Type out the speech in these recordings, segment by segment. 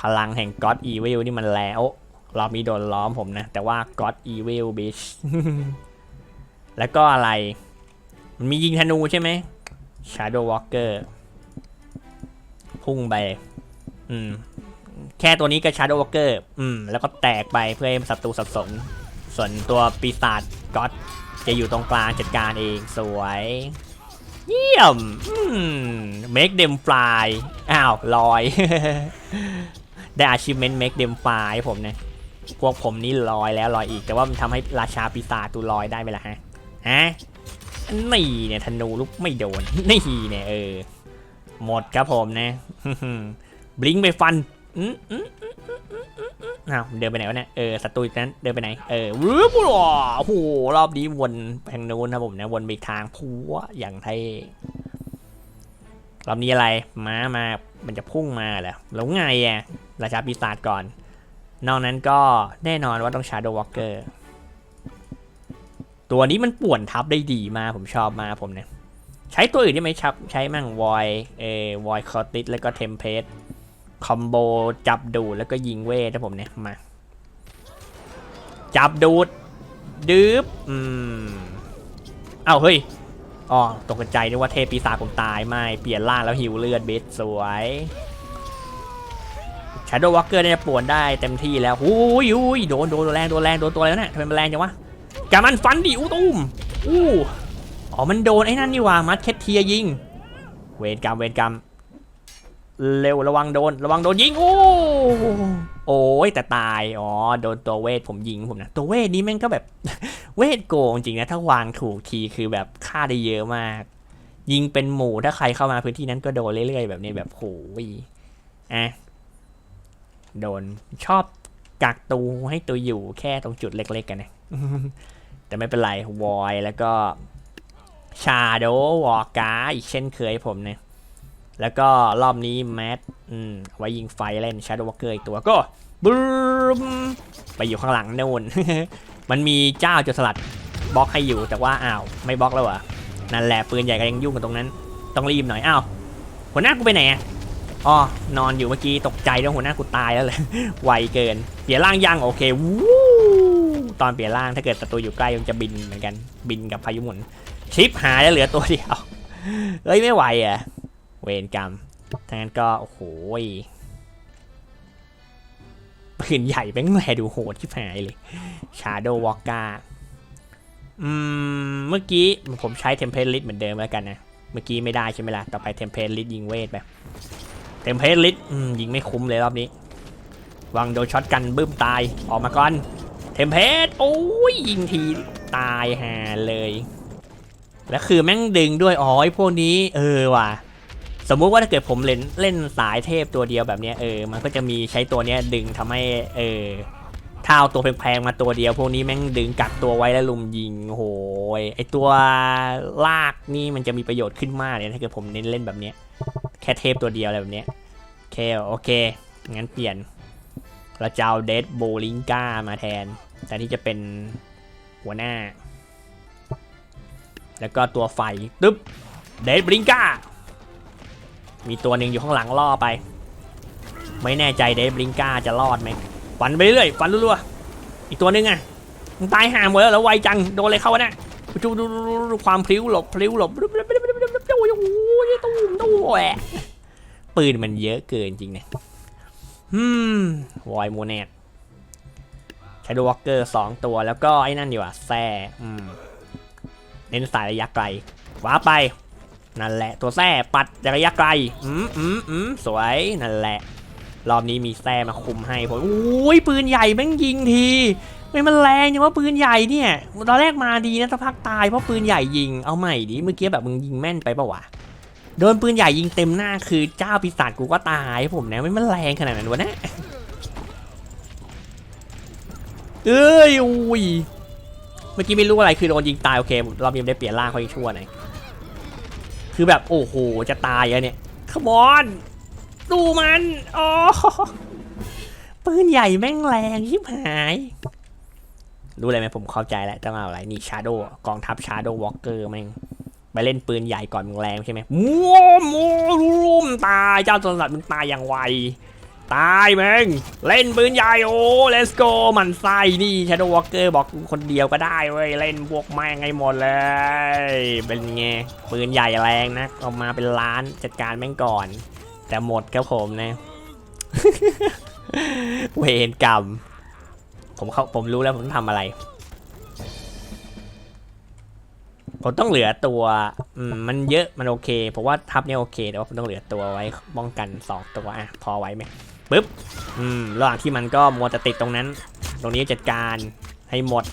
พลังแห่ง God Evil นี่มันแล้วรอบนี้โดนล้อมผมนะ แต่ว่า God Evil Bitch แล้วก็อะไร มันมียิงธนูใช่ไหม Shadow Walker พุ่งไป อืม แค่ตัวนี้ก็ Shadow Walker อืม แล้วก็แตกไปเพื่อให้ศัตรูสับสน ส่วนตัวปีศาจ God จะอยู่ตรงกลางจัดการเองสวย เยี่ยม อืม make them fly อ้าว ลอย ได้ achievement make them fly ให้ผมเนี่ยพวกผมนี่ลอยแล้วลอยอีก แต่ว่ามันทำให้ราชาปีศาจตูลอยได้ไหมล่ะฮะฮะนี่เนี่ยธนูลูกไม่โดนนี่เนี่ยเออหมดครับผมนะบลิงไปฟันอืมอืมอืมอืมอ้าวเดินไปไหนวะเนี่ย เออศัตรูนั้นเดินไปไหน เออวืบว้าโอ้โห รอบนี้วนทางนู้นนะผมนะ วนไปทางพัวอย่างเท่ รอบนี้อะไรม้ามามันจะพุ่งมาเหรอแล้วไงอะราชาปีศาจก่อน นอกนั้นก็แน่นอนว่าต้อง Shadow Walker ตัวนี้มันป่วนทับได้ดีมากผมชอบมากผมเนี่ยใช้ตัวอื่นได้ไหมครับ ใช้มั่งวอยเอวอยคอติสแล้วก็เทมเพสคอมโบจับดูดแล้วก็ยิงเวทนะผมเนี่ยมา จับดูดดืบอืม เอ้าเฮ้ย อ๋อตกใจนึกว่าเทพปีศาจผมตายไม่เปลี่ยนร่างแล้วหิวเลือดเบสสวยชาโดว์วอล์กเกอร์เนี่ยป่วนได้เต็มที่แล้วหูยหูยโดนโดนแรงโดนแรงโดนตัวอะไรวะเนี่ยทำไมมันแรงจังวะกามันฟันดิอู้ตุ้มอู้อ๋อมันโดนไอ้นั่นนี่ว่ามัดเคทเทียยิง เวรกรรมเวรกรรมเร็วระวังโดนระวังโดนยิงโอ้ โอ้ยแต่ตายอ๋อโดนตัวเวทผมยิงผมนะตัวเวทนี้แม่งก็แบบเวทโกงจริงนะถ้าวางถูกทีคือแบบฆ่าได้เยอะมาก ยิงเป็นหมู่ถ้าใครเข้ามาพื้นที่นั้นก็โดนเรื่อยๆแบบนี้แบบโหยอะโดนชอบกักตูให้ตัวอยู่แค่ตรงจุดเล็ก ๆ กันนะแต่ไม่เป็นไรวอยแล้วก็ชาโดวอร์กาอีกเช่นเคยผมเนี่ย แล้วก็รอบนี้แมทอืมไว้ยิงไฟเล่นชาโดวอร์เกอร์อีกตัวก็บูมไปอยู่ข้างหลังนู่น มันมีเจ้าจุดสลัดบล็อกให้อยู่แต่ว่าอ้าวไม่บล็อกแล้วเหรอนั่นแหละปืนใหญ่ก็ยังยุ่งกันตรงนั้น ต้องรีบหน่อยอ้าวหัวหน้ากูไปไหนอะอ๋อนอนอยู่เมื่อกี้ตกใจแล้วหัวหน้ากูตายแล้วเลยไวเกิน เปลี่ยนร่างยังโอเควู้ตอนเปลี่ยนร่างถ้าเกิดศัตรูอยู่ใกล้มันจะบินเหมือนกันบินกับพายุหมุนชิปหายแล้วเหลือตัวเดียวเฮ้ยไม่ไหวอะ เวรกรรมทั้งนั้นก็ โอ้โหปืนใหญ่แม่งแลดูโหดชิบหายเลย Shadow Walker อืม เมื่อกี้ผมใช้เทมเพลตลิสเหมือนเดิมแล้วกันนะ เมื่อกี้ไม่ได้ใช่ไหมล่ะ ต่อไปเทมเพลตลิสยิงเวทไปเต็มเพชรลิตอืมยิงไม่คุ้มเลยรอบนี้ วางโดนช็อตกันบึ้มตาย ออกมาก่อน เทมเพชรโอ้ยยิงทีตายหาเลย แล้วคือแม่งดึงด้วย อ๋อไอพวกนี้ เออว่ะ สมมุติว่าถ้าเกิดผมเล่นเล่นสายเทพตัวเดียวแบบนี้เออมันก็จะมีใช้ตัวเนี้ยดึงทำให้เออถ้าเอาตัวแพงๆมาตัวเดียว พวกนี้แม่งดึงกักตัวไว้แล้วลุมยิงโหยไอตัวลากนี่มันจะมีประโยชน์ขึ้นมากเลยถ้าเกิดผมเน้นเล่นแบบนี้แค่เทพตัวเดียวอะไรแบบนี้โอเคโอเคงั้นเปลี่ยนเราจะเอาเดดโบลิงกามาแทน แต่ที่จะเป็นหัวหน้า แล้วก็ตัวไฟตึ๊บเดดบลิงกา มีตัวหนึ่งอยู่ข้างหลังล่อไป ไม่แน่ใจเดดบลิงกาจะรอดไหมฟันไปเรื่อยฟันรัวๆอีกตัวหนึ่งอะมันตายห่าหมดแล้วแล้วไวจังโดนอะไรเข้าวะเนี่ยดูดูดูความพลิ้วหลบพลิ้วหลบโอ้ยตู้ตู้แหวปืนมันเยอะเกินจริงเนี่ยฮึมวอยโมเนตชาโดวอล์กเกอร์สองตัวแล้วก็ไอ้นั่นดีกว่าแซ่เน้นสายระยะไกลว้าไป นั่นแหละตัวแซ่ปัดระยะไกล อืมอืมอืมสวย นั่นแหละ รอบนี้มีแซ่มาคุมให้ผมอุ้ยปืนใหญ่แม่งยิงทีไม่มันแรงจังว่าปืนใหญ่เนี่ย ตอนแรกมาดีนะสักพักตายเพราะปืนใหญ่ยิง เอาใหม่ดิ เมื่อกี้แบบมึงยิงแม่นไปปะวะ โดนปืนใหญ่ยิงเต็มหน้าคือเจ้าปีศาจกูก็ตายผมนะไม่มันแรงขนาดนั้นวะนะเอ้ยอุ้ย เมื่อกี้ไม่รู้อะไรคือโดนยิงตายโอเครอบนี้ได้เปลี่ยนร่างเขาอีกชั่วหน่อย คือแบบโอ้โหจะตายอะเนี่ยขมอนดูมันอ๋อปืนใหญ่แม่งแรงชิบหาย รู้อะไรไหมผมเข้าใจแล้วจะมาเอาอะไรนี่ชาโดกองทัพชาโดวอล์กเกอร์แม่งไปเล่นปืนใหญ่ก่อนมึงแรงใช่ไหมมัวมัวรุมตายเจ้าสลัดมึงตายอย่างไว ตายแม่งเล่นปืนใหญ่โอ้ let's go มันไส้นี่ชาโดวอลเกอร์บอกคนเดียวก็ได้เว้ยเล่นพวกแม่งให้หมดเลย เป็นไงปืนใหญ่แรงนะเออกมาเป็นล้านจัดการแม่งก่อน แต่หมดครับผมนะ เวรกรรม ผมเขาผมรู้แล้วผมต้องทำอะไรผมต้องเหลือตัวมันเยอะมันโอเคผมว่าทับเนี่ยโอเคแต่ว่าผมต้องเหลือตัวไว้ป้องกันสองตัวอะพอไว้ไหม ปึ๊บอืมระหว่างที่มันก็มัวแต่ติดตรงนั้น ตรงนี้จัดการให้หมด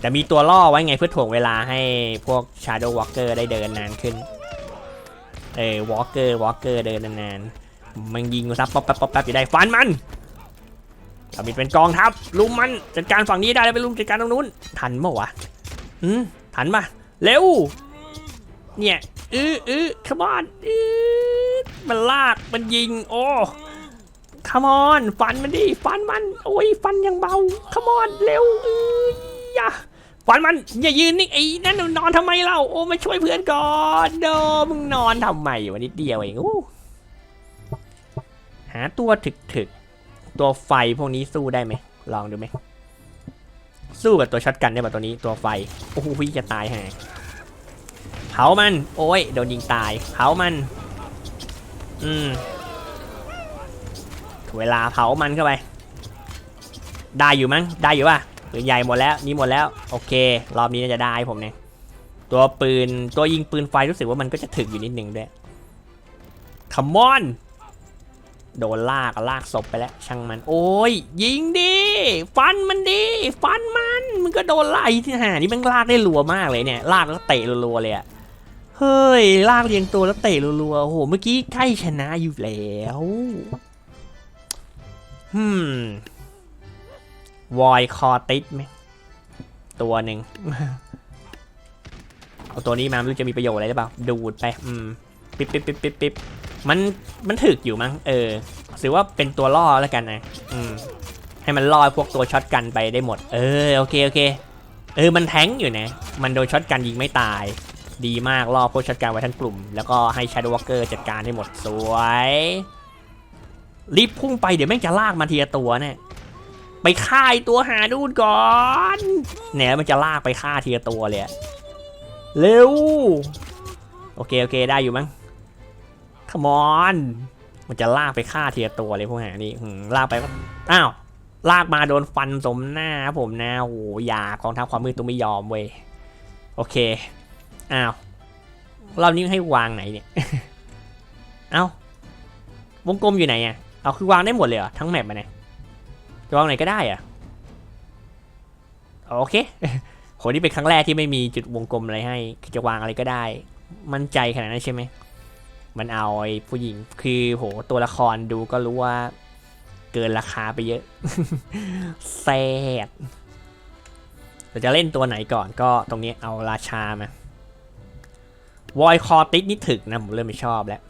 แต่มีตัวล่อไว้ไงเพื่อถ่วงเวลาให้พวก Shadow Walker ได้เดินนานขึ้น เออ Walker Walker เดินนานๆมันยิงซับป๊อปป๊บป๊อปแป๊บอยู่ได้ฟันมันถ้ามีเป็นกองทัพลุมมันจัดการฝั่งนี้ได้แล้วไปลุมจัดการตรงนู้น ทันเมื่อวะอืมหันมาเร็ว เนี่ย อื้ออื้อขมอนอื้อมันลาก มันยิง โอ้ ขมอนฟันมันดิฟันมันโอ้ยฟันยังเบาขมอนเร็วอือยะฟันมันอย่ายืนนิ่งไอ้นั่นนอนทำไมเล่าโอ้มาช่วยเพื่อนก่อนโดมึงนอนทำไมวันนี้เดียวเองโอ้หาตัวถึกถึกตัวไฟพวกนี้สู้ได้ไหมลองดูไหมสู้กับตัวช็อตกันได้ป่ะตัวนี้ตัวไฟโอ้โหจะตายแฮะเผามัน โอ้ยโดนยิงตายเผามัน อืม เวลาเผามันเข้าไป ได้อยู่มั้ง ได้อยู่ป่ะปืนใหญ่หมดแล้ว นี่หมดแล้ว โอเค รอบนี้น่าจะได้ผมเนี่ย ตัวปืน ตัวยิงปืนไฟรู้สึกว่ามันก็จะถึกอยู่นิดนึงด้วยคัมอน โดนลากลากศพไปแล้ว ช่างมัน โอ้ย ยิงดิ ฟันมันดิ ฟันมัน มันก็โดนไล่ที่หานี่มันลากได้รัวมากเลยเนี่ย ลากแล้วเตะรัวๆเลยอะเฮ้ย ลากเรียงตัวแล้วเตะรัวๆโอ้โห เมื่อกี้ใกล้ชนะอยู่แล้ว ฮึมวอยคอติสไหมตัวหนึ่งเอาตัวนี้มาไม่รู้จะมีประโยชน์อะไรหรือเปล่า ดูดไป อืม ปิ๊บปิ๊บปิ๊บปิ๊บปิ๊บมัน มันถึกอยู่มั้ง เออถือว่าเป็นตัวล่อแล้วกันนะ อืม ให้มันล่อพวกตัวช็อตกันไปได้หมด เออ โอเค โอเค เออ มันแทงอยู่นะ มันโดนช็อตกันยิงไม่ตาย ดีมาก ล่อพวกช็อตกันไว้ทั้งกลุ่ม แล้วก็ให้ Shadow Walker จัดการให้หมด สวย รีบพุ่งไปเดี๋ยวแม่งจะลากมาทีละตัวเนี่ยไปฆ่าไอตัวหาดูนก่อนเนี่ยมันจะลากไปฆ่าทีละตัวเลยเร็ว โอเคโอเคได้อยู่มั้ง Come on มันจะลากไปฆ่าทีละตัวเลยพวกหานี่ลากไปอ้าวลากมาโดนฟันสมหน้าผมนะโอ้โหอยากองทัพความมืดตัวไม่ยอมเว้ยโอเคอ้าวรอบนี้ให้วางไหนเนี่ย เอ้าวงกลมอยู่ไหนอะ เอาคือวางได้หมดเลยเหรอทั้งแมปมาเนี่ยจะวางไหนก็ได้อะโอเคโหนี่เป็นครั้งแรกที่ไม่มีจุดวงกลมอะไรให้คือจะวางอะไรก็ได้ มั่นใจขนาดนั้นใช่ไหมมันเอาไอ้ผู้หญิงคือโหตัวละครดูก็รู้ว่า เกินราคาไปเยอะแซ่ดเราจะเล่นตัวไหนก่อนก็ตรงนี้เอาราชามาวอยคอติสนี่ถึกนะผมเริ่มไม่ชอบแล้ว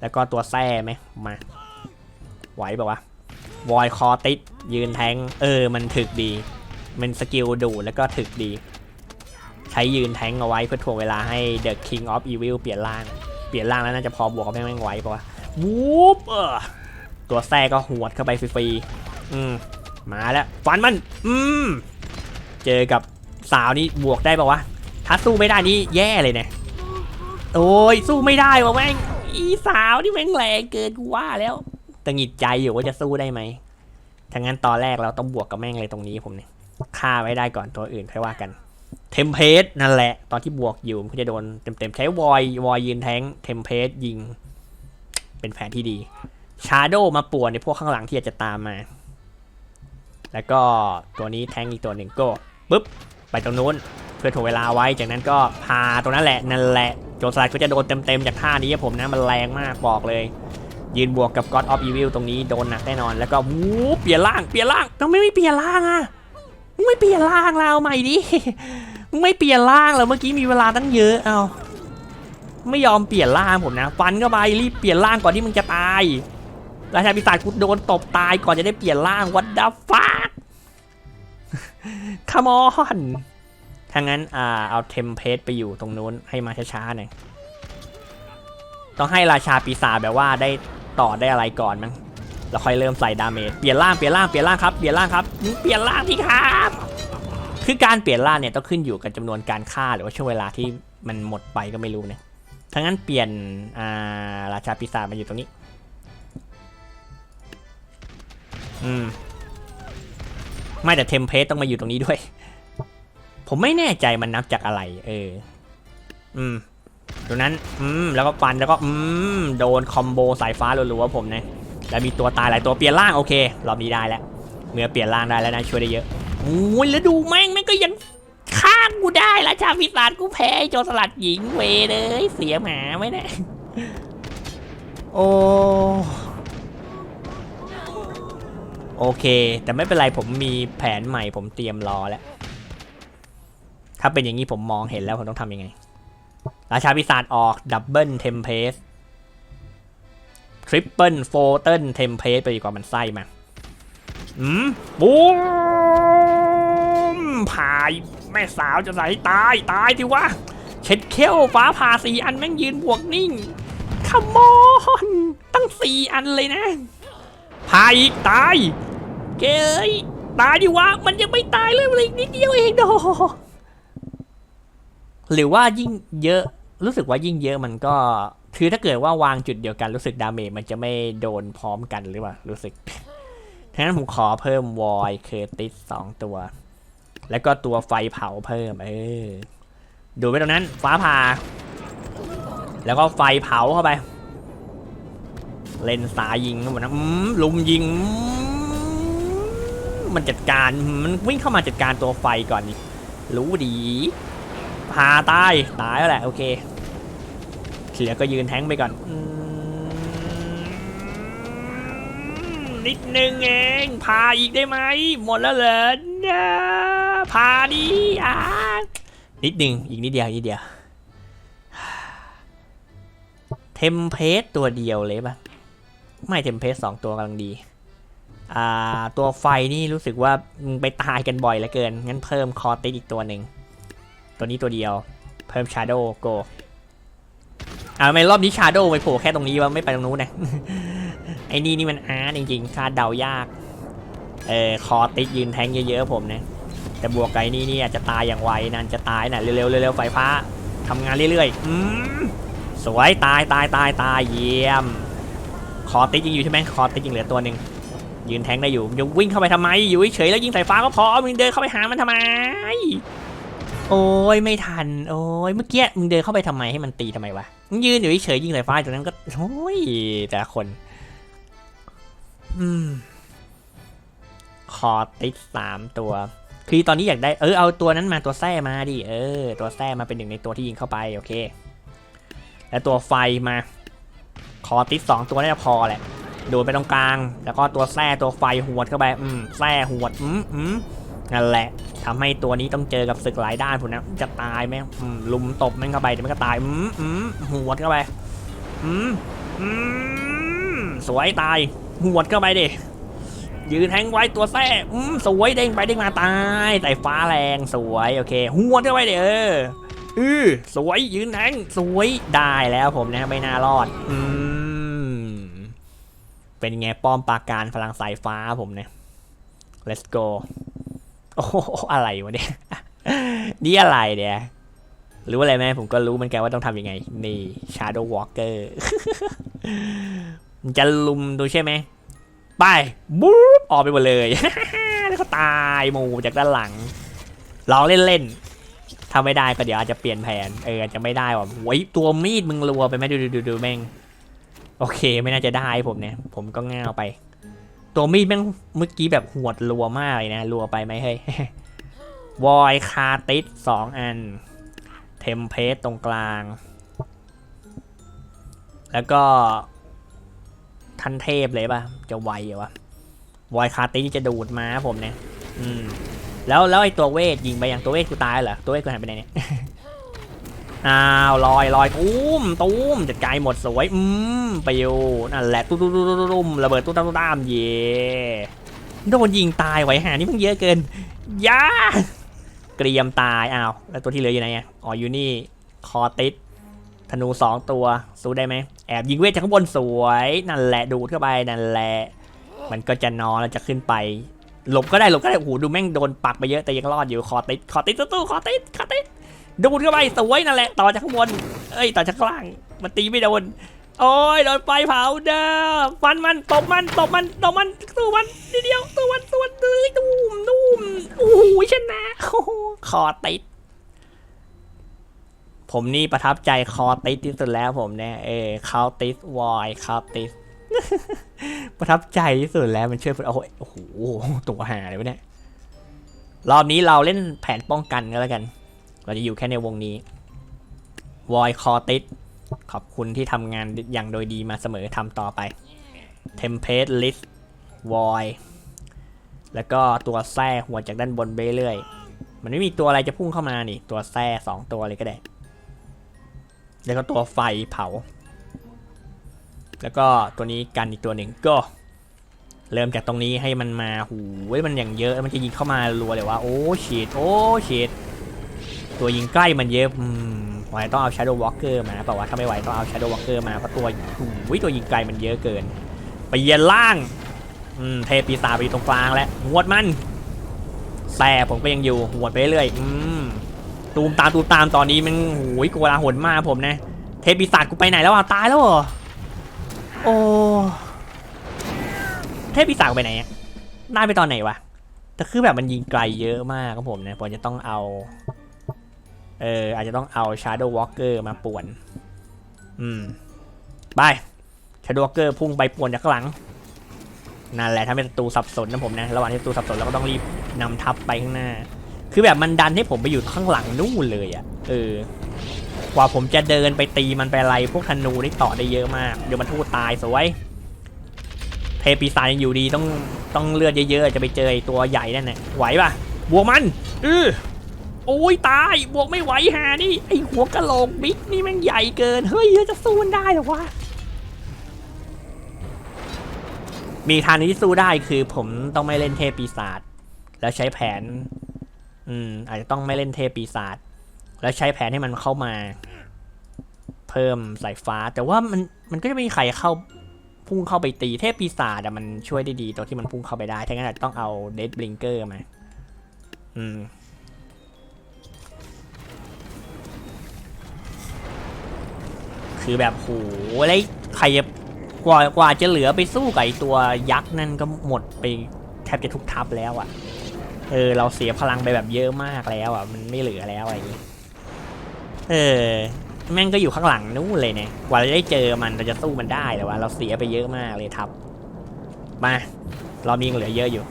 แล้วก็ตัวแซ่ไหมมา ไหวป่าวะวอยคอติสยืนแทง เออมันถึกดี มันสกิลดูแล้วก็ถึกดี ใช้ยืนแทงเอาไว้เพื่อถ่วงเวลาให้ The King of Evil เปลี่ยนร่าง เปลี่ยนร่างแล้วน่าจะพอบวกกับแม่งแม่งไหวป่าวะวูบเออตัวแทรกก็หวดเข้าไปฟรีๆอืมมาแล้วฟันมัน อืมเจอกับสาวนี่บวกได้ป่าวะถ้าสู้ไม่ได้นี่แย่เลยเนี่ยโอ้ยสู้ไม่ได้ว่ะแม่งอีสาวนี่แม่งแรงเกินกูว่าแล้ว ตังหิดใจอยู่ว่าจะสู้ได้ไหมถ้างั้นตอนแรกเราต้องบวกกับแม่งเลยตรงนี้ผมเนี่ยฆ่าไว้ได้ก่อนตัวอื่นค่อยว่ากัน เทมเพสนั่นแหละ ตอนที่บวกอยู่มันจะโดนเต็มๆใช้วอยวอยยืนแทงเทมเพสยิง เป็นแผนที่ดีชาร์โดมาป่วนในพวกข้างหลังที่อาจจะตามมา แล้วก็ตัวนี้แทงอีกตัวหนึ่งก็ปุ๊บไปตรงนู้นเพื่อถ่วงเวลาไว้ จากนั้นก็พาตรงนั้นแหละนั่นแหละโจรสลัดก็จะโดนเต็มๆจากท่านี้ผมนะมันแรงมากบอกเลย ยืนบวกกับ God of Evil ตรงนี้โดนหนักแน่นอนแล้วก็วูเปลี่ยนร่างเปลี่ยนร่างต้องไม่ไม่เปลี่ยนร่างอะมึงไม่เปลี่ยนร่างเราใหม่ดิมึงไม่เปลี่ยนร่างเหรอเมื่อกี้มีเวลาตั้งเยอะเอาไม่ยอมเปลี่ยนร่างผมนะฟันเข้าไปรีบเปลี่ยนร่างก่อนที่มึงจะตายราชาปีศาจกูโดนตบตายก่อนจะได้เปลี่ยนร่าง what the fuck come on ถ้างั้นอ่าเอาเทมเพสไปอยู่ตรงนู้นให้มาช้าๆหน่อยต้องให้ราชาปีศาจแบบว่าได้ ต่อได้อะไรก่อนมั้งแล้วค่อยเริ่มใส่ดาเมจเปลี่ยนร่างเปลี่ยนร่างเปลี่ยนร่างครับเปลี่ยนร่างครับเปลี่ยนร่างที่ครับคือการเปลี่ยนร่างเนี่ยต้องขึ้นอยู่กับจำนวนการฆ่าหรือว่าช่วงเวลาที่มันหมดไปก็ไม่รู้เนี่ยทั้างนั้นเปลี่ยนอาราชาปีศาจมาอยู่ตรงนี้ อืม ไม่แต่เทมเพลตต้องมาอยู่ตรงนี้ด้วย ผมไม่แน่ใจมันนับจากอะไร เออ อืม ตรงนั้นอืมแล้วก็ฟันแล้วก็อืมโดนคอมโบสายฟ้ารัวๆผมนะแล้วมีตัวตายหลายตัวเปลี่ยนร่างโอเครอบนี้ได้แล้วเมื่อเปลี่ยนร่างได้แล้วนะช่วยได้เยอะโอ้ยแล้วดูแม่งแม่งก็ยังข้างกูได้ราชาพิศาจกูแพ้ไอ้โจรสลัดหญิงเวเลยเสียหมาไหมเนี่ยโอ้โอเค แต่ไม่เป็นไรผมมีแผนใหม่ผมเตรียมรอแล้ว ถ้าเป็นอย่างนี้ผมมองเห็นแล้วผมต้องทำยังไง ราชาปีศาจออกดับเบิลเทมเพสทริปเปิลโฟเติลเทมเพสไปดีกว่ามันไส้มาอืมบูมพายแม่สาวจะใส่ตายตายดิวะเช็ดเข้วฟ้าผ่าสี่อันแม่งยืนบวกนิ่งขมอนตั้งสี่อันเลยนะพาอีกตาย เกยตายดิวะ มันยังไม่ตายเลยมันอีกนิดเดียวเองโด หรือว่ายิ่งเยอะรู้สึกว่ายิ่งเยอะมันก็คือถ้าเกิดว่าวางจุดเดียวกันรู้สึกดาเมจมันจะไม่โดนพร้อมกันหรือเปล่ารู้สึกฉะนั้นผมขอเพิ่มวอยเคอร์ติสสองตัว แล้วก็ตัวไฟเผาเพิ่ม เออ ดูไปตรงนั้น ฟ้าผ่า แล้วก็ไฟเผาเข้าไป เล่นสายยิงหมดนะลุมยิงมมันจัดการ มันวิ่งเข้ามาจัดการตัวไฟก่อนนี่รู้ดี พาตาย ตายแล้วแหละ โอเคเหลือก็ยืนแท้งไปก่อนอนิดนึงเอง พาอีกได้ไหม หมดแล้วเหรอเนี่ยพาดิอะนิดนึง อีกนิดเดียวอีกนิดเดียว เทมเพสตัวเดียวเลยปะไม่เทมเพสสองตัวกำลังดี อ่า ตัวไฟนี่รู้สึกว่ามึงไปตายกันบ่อยเหลือเกิน งั้นเพิ่มคอติสอีกตัวหนึ่ง ตัวนี้ตัวเดียว เพิ่มชาร์โดโกอ่าไม่รอบนี้ชาร์โดไปโผล่แค่ตรงนี้วะไม่ไปตรงนู้นนะไอ้นี่นี่มันอาร์ตจริงๆคาดเดายาก เออคอติสยืนแทงเยอะๆผมนะแต่บวกไก่นี่นี่อาจจะตายอย่างไวนั่นจะตายน่ะเร็วๆเร็วๆไฟฟ้าทำงานเรื่อยๆอืมสวยตายตายตายตายเยี่ยม คอติดยิงอยู่ใช่ไหมคอติดยิงเหลือตัวหนึ่งยืนแทงได้อยู่จะวิ่งเข้าไปทำไมอยู่เฉยๆแล้วยิงสายฟ้าก็พอมึงเดินเข้าไปหามันทำไม โอ้ยไม่ทัน โอ้ยเมื่อกี้มึงเดินเข้าไปทำไมให้มันตีทำไมวะมึงยืนอยู่เฉยยิงสายฟ้าจากนั้นก็โอ้ยแต่ละคน อืมคอติดสามตัว คือตอนนี้อยากได้ เออเอาตัวนั้นมาตัวแท้มาดิ เออ ตัวแท้มาเป็นหนึ่งในตัวที่ยิงเข้าไป โอเค แล้วตัวไฟมา คอติดสองตัวน่าจะพอแหละ โดนไปตรงกลาง แล้วก็ตัวแส้ตัวไฟหวดเข้าไป อืมแส้หวด อืมอืมนั่นแหละ ทำให้ตัวนี้ต้องเจอกับศึกหลายด้านผมนะ จะตายไหมลุมตบมันเข้าไปเดี๋ยวมันก็ตายอืมอืมหวดเข้าไปอืมอืมสวยตายหัวดเข้าไปดิยืนแทงไว้ตัวแส้อืมสวยเด้งไปเด้งมาตายแต่ฟ้าแรงสวยโอเคหัวเข้าไปเด้เอออือสวยยืนแทงสวยได้แล้วผมนะไม่น่ารอด อืมเป็นไงป้อมปราการพลังสายฟ้าผมเนี่ย let's go โอ้โหอะไรวะเนี่ยนี่อะไรเนี่ยรู้อะไรไหมผมก็รู้เหมือนกันว่าต้องทำยังไง นี่ shadow walker มันจะลุมดูใช่ไหม ไปบู๊บออกไปหมดเลย แล้วก็ตายหมูจากด้านหลังลองเล่นๆถ้าไม่ได้ก็เดี๋ยวอาจจะเปลี่ยนแผน เอออาจจะไม่ได้ว่ะโว้ยตัวมีดมึงรัวไปไหมดูดูดูดูแม่ง โอเคไม่น่าจะได้ผมเนี่ย ผมก็ง่าวไป ตัวมีดแม่งเมื่อกี้แบบหวดรัวมากเลยนะรัวไปไหมเฮ้ยวอยคาติสสองอัน เทมเพสตรงกลาง แล้วก็ทันเทพเลยป่ะจะไวเหรอวะวอยคาติสจะดูดมาผมเนี่ย อืม แล้วแล้วไอ้ตัวเวทยิงไปอยังตัวเวทกูตายเหรอ ตัวเวทกูหายไปไหนเนี่ย อ้าวลอยลอยตุ้มตุ้มจัดการหมดสวยอืมไปอยู่นั่นแหละตุ้มตุ้มตุ้มตุ้มระเบิดตุ้มตามตุ้มตามเย่โดนยิงตายไว้หานี่มันเยอะเกินยาเกรียมตายอ้าวแล้วตัวที่เหลืออยู่ไหนอ๋ออยู่นี่คอติสทนูสองตัวสู้ได้ไหมแอบยิงเวทจากข้างบนสวยนั่นแหละดูดเข้าไปนั่นแหละมันก็จะนอนแล้วจะขึ้นไปหลบก็ได้หลบก็ได้โอ้โหดูแม่งโดนปักไปเยอะแต่ยังรอดอยู่คอติดคอติดตู้คอติดคอติด ดูดเข้าไปสวยนั่นแหละ ต่อจากข้างบน เอ้ย ต่อจากข้างล่าง มันตีไม่โดน โอ้ยโดนไฟเผาเด้อฟันมันตบมันตบมันตบมันสู้มันนิดเดียวสู้มันสู้มันเอ้ยตูมตูมโอ้โหชนะคอติดผมนี่ประทับใจคอติสที่สุดแล้วผมเนี่ยเออคาติสวอยคาติสประทับใจที่สุดแล้วมันช่วยโอ้โหโอ้โหตัวหาเลยวะเนี่ยรอบนี้เราเล่นแผนป้องกันก็แล้วกัน เราจะอยู่แค่ในวงนี้วอยคอติสขอบคุณที่ทำงานอย่างโดยดีมาเสมอทำต่อไป Tempest List Void แล้วก็ตัวแท้หัวจากด้านบนไปเรื่อย มันไม่มีตัวอะไรจะพุ่งเข้ามานี่ ตัวแท้สองตัวเลยก็ได้ แล้วก็ตัวไฟเผา แล้วก็ตัวนี้กันอีกตัวหนึ่งก็ เริ่มจากตรงนี้ให้มันมาหูเว้ยมันอย่างเยอะมันจะยิงเข้ามารัวเลยว่าโอ้ฉีดโอ้ฉีด ตัวยิงใกล้มันเยอะอืมไหวต้องเอา Shadow Walker มาเปล่าวะถ้าไม่ไหวต้องเอา Shadow Walker มาเพราะตัวหูยตัวยิงไกลมันเยอะเกิน ไปเยียนล่างอืมเทปีศาจไปอยู่ตรงกลางแล้วหวดมันแต่ผมก็ยังอยู่หวดไปเรื่อยอืมตูมตามตูมตามตอนนี้มันโอ้ยกลาหนมากผมนะ เทพปีศาจกูไปไหนแล้วอะตายแล้วเหรอโอ้เทพปีศาจไปไหนอะได้ไปตอนไหนวะแต่คือแบบมันยิงไกลเยอะมากครับผมนะผมจะต้องเอา เอออาจจะต้องเอา Shadow Walker มาป่วน อืม ไป Shadow Walker พุ่งไปป่วนจากข้างหลัง นั่นแหละถ้าเป็นตูสับสนนะผมนะ ระหว่างที่ตูสับสนเราก็ต้องรีบนำทัพไปข้างหน้า คือแบบมันดันให้ผมไปอยู่ข้างหลังนู่นเลยอะ่ะ เออ กว่าผมจะเดินไปตีมันไปอะไรพวกธนูนี่ต่อได้เยอะมากเดี๋ยวมันทูตตายสวยเทปีศาจยังอยู่ดีต้องต้องเลือดเยอะๆจะไปเจอตัวใหญ่นั่นน่ะไหวปะบวกมันเออ โอ้ยตายบวกไม่ไหวหานี่ไอหัวกะโหลกบิ๊กนี่แม่งใหญ่เกิน เฮ้ยจะสู้มันได้หรอวะมีทางที่สู้ได้คือผมต้องไม่เล่นเทพปีศาจแล้วใช้แผน อืม อาจจะต้องไม่เล่นเทพปีศาจแล้วใช้แผนให้มันเข้ามา เพิ่มสายฟ้า แต่ว่ามันมันก็จะไม่มีใครเข้าพุ่งเข้าไปตีเทพปีศาจอะมันช่วยได้ดีตัวที่มันพุ่งเข้าไปได้ถ้างั้นอาจจะต้องเอาเดดบลิงเกอร์มา อืม คือแบบโหแล้วใครจะกว่ากว่าจะเหลือไปสู้กับไอตัวยักษ์นั่นก็หมดไปแทบจะทุกทัพแล้วอะเออ เราเสียพลังไปแบบเยอะมากแล้วอะ มันไม่เหลือแล้วอะไรอย่างงี้ เออ แม่งก็อยู่ข้างหลังนู่นเลยเนี่ย กว่าเราจะได้เจอมันเราจะสู้มันได้แต่ว่า เราเสียไปเยอะมากเลยทับ มา เรามีเหลือเยอะอยู่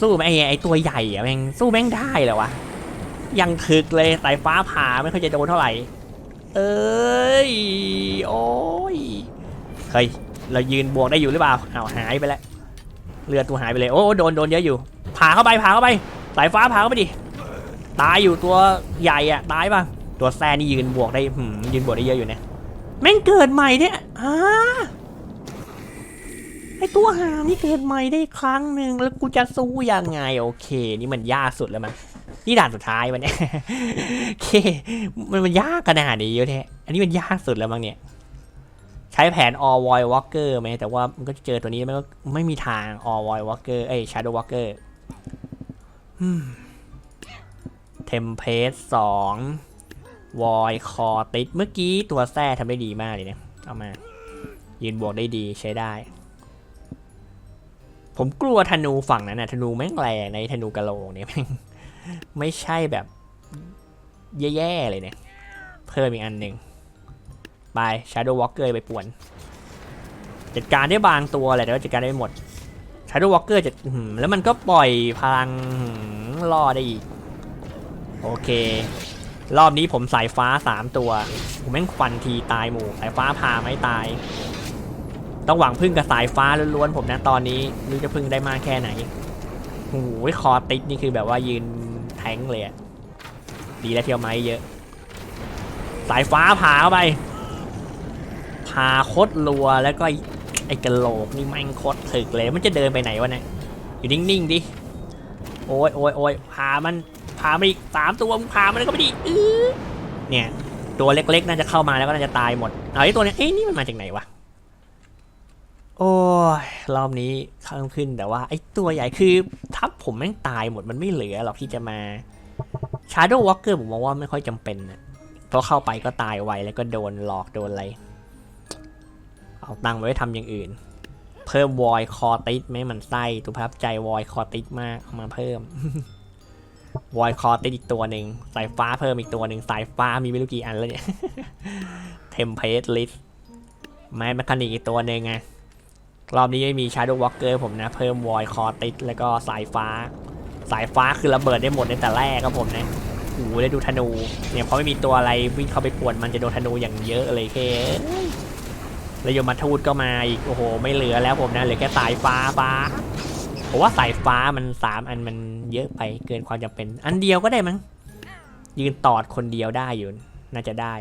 สู้ไหมไอ้ไอ้ตัวใหญ่อะแม่งสู้แม่งได้เหรอวะ ยังถึกเลยสายฟ้าผ่าไม่ค่อยจะโดนเท่าไหร่ เอ้ย โอ้ย เฮ้ย เรายืนบวกได้อยู่หรือเปล่าอ้าวหายไปแล้วเลือตัวหายไปเลย โอ้โดนโดนเยอะอยู่ ผ่าเข้าไป ผ่าเข้าไป สายฟ้าผ่าเข้าไปดิ ตายอยู่ตัวใหญ่อะตายป่ะ ตัวแซนี่ยืนบวกได้หืมยืนบวกได้เยอะอยู่เนี่ย แม่งเกิดใหม่เนี่ยฮะไอตัวหานี่เกิดใหม่ได้ครั้งหนึ่งแล้วกูจะสู้ยังไง โอเค นี่มันยากสุดแล้วมั้ง นี่ด่านสุดท้ายมันเนี่ยเค มันมันยากขนาดนี้เยอะแท้อันนี้มันยากสุดแล้วมั้งเนี่ย ใช้แผน all void walker ไหมแต่ว่ามันก็จะเจอตัวนี้มันก็ไม่มีทาง all void walker เอ้ย shadow walker เทมเพสสองวอยคอติดเมื่อกี้ตัวแท้ทำได้ดีมากเลยเนี่ย เอามา ยืนบวกได้ดีใช้ได้ ผมกลัวธนูฝั่งนั้นนะธนูแม่งแรงในธนูกะโหลกเนี่ยแม่ง ไม่ใช่แบบแย่ๆเลยเนี่ย เพิ่มอีกอันหนึ่งไป Shadow Walker ไปป่วน จัดการได้บางตัวแหละแต่ว่าจัดการได้ไม่หมด Shadow Walker จะแล้วมันก็ปล่อยพลังล่อได้อีก โอเค รอบนี้ผมสายฟ้า 3 ตัว ผมแม่งฟันทีตายหมู่ สายฟ้าพาไม่ตาย ต้องหวังพึ่งกับสายฟ้าล้วนๆผมนะตอนนี้ม่รู้จะพึ่งได้มากแค่ไหนโอ้โหคอติดนี่คือแบบว่ายืน ทงเลยอะดีแล้วเที่ยวไม้เยอะ สายฟ้าพาเข้าไปพาโคตรรัวแล้วก็ไอ้ไอ้กระโหลกนี่แม่งโคตรถึกเลยมันจะเดินไปไหนวะเนี่ยอยู่นิ่งๆดิโอ้ยโอ้ยโอ้ยพามันพามันอีกสามตัวมึงพามันก็ไม่ดีอื้อเนี่ยตัวเล็กๆ น่าจะเข้ามาแล้วก็น่าจะตายหมดเอาไอ้ตัวเนี้ยเอ้ยนี่มันมาจากไหนวะ โอ้ยรอบนี้ข้ามขึ้นแต่ว่าไอ้ตัวใหญ่คือทับผมแม่งตายหมดมันไม่เหลือหรอกที่จะมา Shadow Walker ผมมองว่าไม่ค่อยจำเป็นนะเพราะเข้าไปก็ตายไวแล้วก็โดนหลอกโดนอะไร เอาตังค์ไว้ทำอย่างอื่น เพิ่มวอยคอติสไหมมันไส้ตัวประทับใจวอยคอติสมากเอามาเพิ่มวอยคอติสอีกตัวหนึ่งสายฟ้าเพิ่มอีกตัวหนึ่งสายฟ้ามีไม่รู้กี่อันแล้วเนี่ยเทมเพลตลิสไม้แมคคานิกอีกตัวหนึ่งไง รอบนี้ไม่มี Shadow Walker ผมนะ เพิ่มวอยคอติสแล้วก็สายฟ้า สายฟ้าคือระเบิดได้หมดในแต่แรกครับผมนะโอ้โหได้ดูธนู เนี่ยเพอไม่มีตัวอะไรวิ่งเข้าไปป่วนมันจะโดนธนูอย่างเยอะเลยเคแล้วยมทูตก็มาอีก โอ้โห ไม่เหลือแล้วผมนะเหลือแค่สายฟ้าฟ้าผมว่าสายฟ้ามันสามอันมันเยอะไปเกินความจำเป็น อันเดียวก็ได้มั้งยืนตอดคนเดียวได้อยู่ น่าจะได้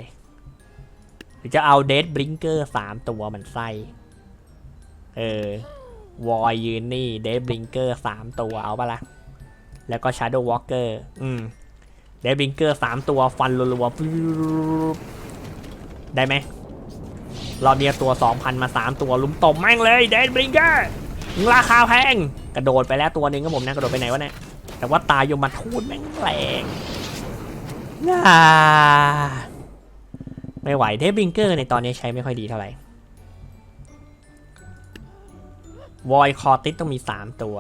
หรือจะเอาเดดบลิงเกอร์สามตัวมันไส้ เออวอยยืนนี่เดดบลิงเกอร์สามตัวเอาปะละ่ะ แล้วก็ Shadow Walker อืมเดดบลิงเกอร์สามตัวฟันรัวๆปึ๊บได้ไหมรอบเดียวตัว2,000มา3ตัวลุมตบแม่งเลยเดดบลิงเกอร์ราคาแพงกระโดดไปแล้วตัวหนึ่งก็ผมนะกระโดดไปไหนวะเนี่ยแต่ว่าตายยมทูตแม่งแรงอ่าไม่ไหวเดดบลิงเกอร์ในตอนนี้ใช้ไม่ค่อยดีเท่าไหร่ วอยคอติสต้องมี3ตัว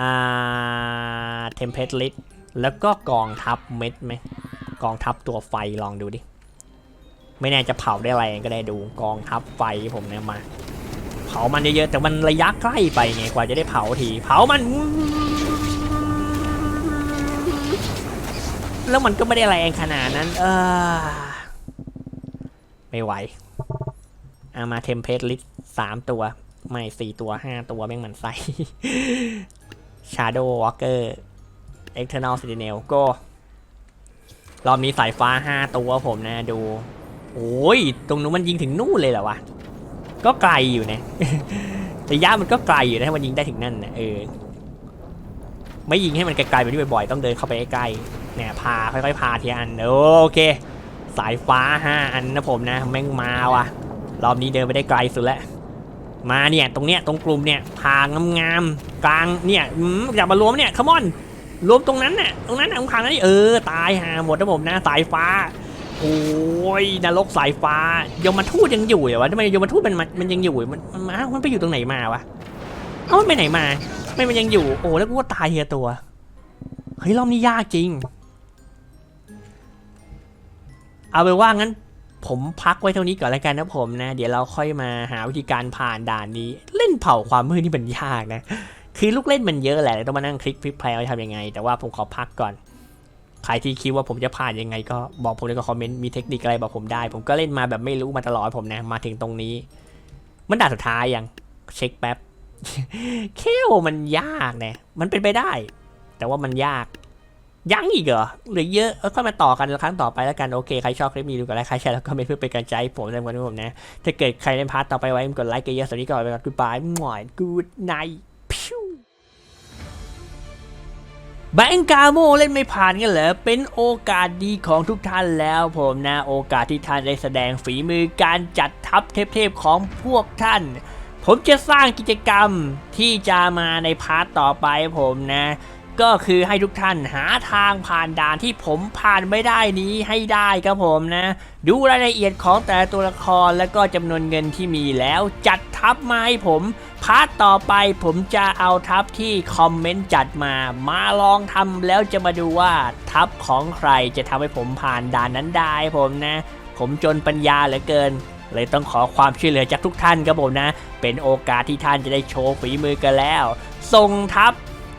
อ่า เทมเพลตลิสแล้วก็กองทัพเม็ดไหม กองทัพตัวไฟลองดูดิ ไม่แน่จะเผาได้แรงก็ได้ดู กองทัพไฟผมเนี่ยมา เผามันเยอะๆ แต่มันระยะใกล้ไปไง กว่าจะได้เผาที เผามัน แล้วมันก็ไม่ได้แรงขนาดนั้น เออ ไม่ไหว เอามาเทมเพลตลิส สามตัว ไม่สี่ตัวห้าตัวแม่งมันไส้ Shadow Walker Eternal Sentinel ก็รอบนี้สายฟ้าห้าตัวผมนะดู โอ้ย ตรงนู้นมันยิงถึงนู่นเลยเหรอวะ ก็ไกลอยู่นะระยะมันก็ไกลอยู่นะถ้มันยิงได้ถึงนั่นนะเออ ไม่ยิงให้มันไกลๆแบบนี้บ่อยๆ ต้องเดินเข้าไปใกล้ๆเนี่ยพาค่อยๆพาทีอันโอเค สายฟ้าห้าอันนะผมนะแม่งมาว่ะ รอบนี้เดินไปได้ไกลสุดแล้ว มาเนี่ยตรงเนี้ยตรงกลุ่มเนี่ยพางามๆกลางเนี่ยอืมอยามารวมเนี่ยขมอนรวมตรงนั้นน่ะตรงนั้นน่ะตรงทางนั้นเออตายหาหมดนะผมนะสายฟ้าโอ้ยนรกสายฟ้ายมาทูตยังอยู่เหรอวะทำไมยมาทูตมันมันยังอยู่มันมันมามันไปอยู่ตรงไหนมาวะเอ้ามันไปไหนมาไม่มันยังอยู่โอ้แล้วกูก็ตายเฮียตัวเฮ้ยรอบนี้ยากจริง เอาไปว่างั้น ผมพักไว้เท่านี้ก่อนแล้วกันนะผมนะ เดี๋ยวเราค่อยมาหาวิธีการผ่านด่านนี้ เล่นเผาความมืดนี่มันยากนะ คือลูกเล่นมันเยอะแหละต้องมานั่งคลิกพลิกแพลวทำยังไง แต่ว่าผมขอพักก่อน ใครที่คิดว่าผมจะผ่านยังไง ก็บอกผมในคอมเมนต์มีเทคนิคอะไรบอกผมได้ ผมก็เล่นมาแบบไม่รู้มาตลอดผมนะ มาถึงตรงนี้ มันด่านสุดท้ายยังเช็คแป๊บเคลมันยากนะมันเป็นไปได้ แต่ว่ามันยาก ยังอีกเหรอหลือเยอะเออค่อยมาต่อกันครั้งต่อไปแล้วกัน โอเค ใครชอบคลิปนี้ดูกันไลค์ใครแชร์แล้วก็ไม่เพื่อเป็นกำลังใจผมในวันนี้ผมนะ ถ้าเกิดใครเล่นพาร์ทต่อไปไว้กดไลค์กันเยอะสวัสดีก่อนไปก่อน goodbye หมอย good night พิวแบงกาโมเล่นไม่ผ่านกันเหรอ เป็นโอกาสดีของทุกท่านแล้วผมนะ โอกาสที่ท่านได้แสดงฝีมือการจัดทัพเทพๆของพวกท่าน ผมจะสร้างกิจกรรมที่จะมาในพาร์ทต่อไปผมนะ ก็คือให้ทุกท่านหาทางผ่านด่านที่ผมผ่านไม่ได้นี้ให้ได้ครับผมนะ ดูรายละเอียดของแต่ละตัวละครแล้วก็จำนวนเงินที่มีแล้วจัดทัพมาให้ผมพาร์ทต่อไปผมจะเอาทัพที่คอมเมนต์จัดมา มาลองทำแล้วจะมาดูว่าทัพของใครจะทำให้ผมผ่านด่านนั้นได้ผมนะ ผมจนปัญญาเหลือเกินเลยต้องขอความช่วยเหลือจากทุกท่านครับผมนะ เป็นโอกาสที่ท่านจะได้โชว์ฝีมือกันแล้ว ส่งทัพ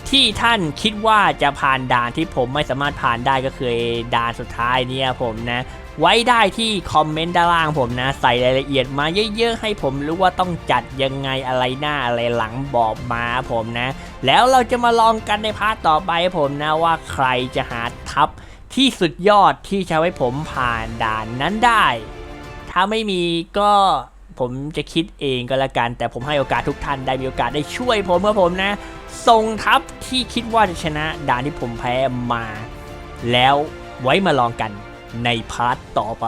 ที่ท่านคิดว่าจะผ่านด่านที่ผมไม่สามารถผ่านได้ก็คือด่านสุดท้ายเนี่ยผมนะ ไว้ได้ที่คอมเมนต์ด้านล่างผมนะ ใส่รายละเอียดมาเยอะๆให้ผมรู้ว่าต้องจัดยังไงอะไรหน้าอะไรหลังบอกมาผมนะ แล้วเราจะมาลองกันในพาร์ทต่อไปผมนะว่าใครจะหาทัพที่สุดยอดที่จะให้ผมผ่านด่านนั้นได้ ถ้าไม่มีก็ผมจะคิดเองก็แล้วกัน แต่ผมให้โอกาสทุกท่านได้มีโอกาสได้ช่วยผมเพื่อผมนะ ส่งทัพที่คิดว่าจะชนะด่านที่ผมแพ้มา แล้วไว้มาลองกันในพาร์ทต่อไป